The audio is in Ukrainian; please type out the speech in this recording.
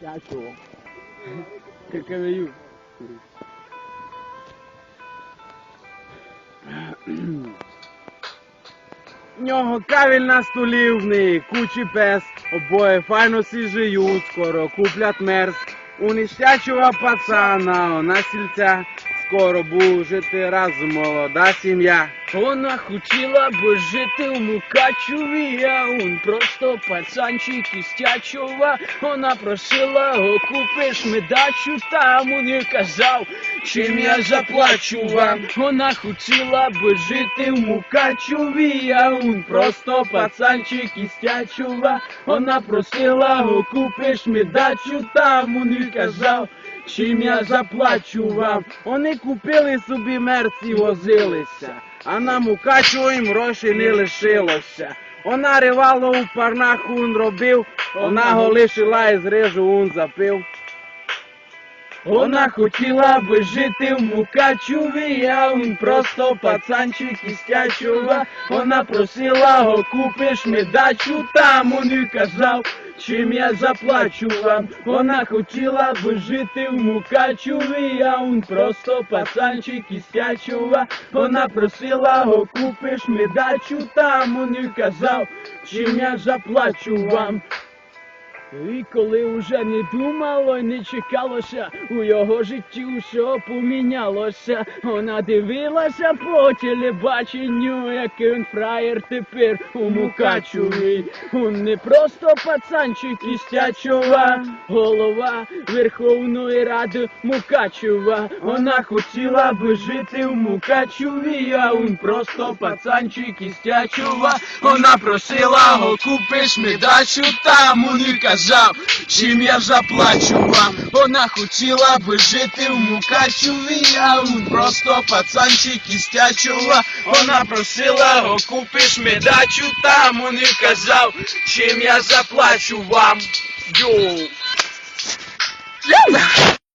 Дякую. Каковію. В нього кавіль на столі в кучі пес, обоє файно всі жиють, скоро куплять мерз. У нещачого пацана, на сільця, скоро буде жити разом молода сім'я. Вона хотіла би жити в Мукачеві, а он просто пацанчик із Тячова. Вона просила, о, купиш ми дачу, там он їй казав, чим я заплачу вам. Вона хотіла би жити в Мукачеві, а он просто пацанчик із Тячова. Вона просила, о, купиш ми дачу, там он їй казав, чим я заплачу вам. Вони купили собі мерці, возилися, а на Мукачево їм грошей не лишилося. Вона ривало у парнах он робив, вона го лишила і з рижу он запив. Вона хотіла би жити в Мукачеві, а він просто пацанчик із Тячова. Вона просила, о, купиш ми дачу, там он їй казав, чим я заплачу вам. Вона хотіла би жити в Мукачеві, а он просто пацанчик із Тячова. Вона просила, го купиш ми дачу, там он і казав, чим я заплачу вам. І коли вже не думало, не чекалося, у його житті все помінялося. Вона дивилася по телебаченню, який він фраєр тепер у Мукачеві. Он не просто пацанчик із Тячова, голова Верховної Ради Мукачева. Вона хотіла би жити в Мукачеві, а він просто пацанчик із Тячова. Вона просила, о, купиш ми дачу, там он і чим я заплачу вам. Вона хотіла би жити в Мукачеві, він просто пацанчик і Тячова. Вона просила, окупиш купиш ми дачу, там он і казав, чим я заплачу вам. Йоу.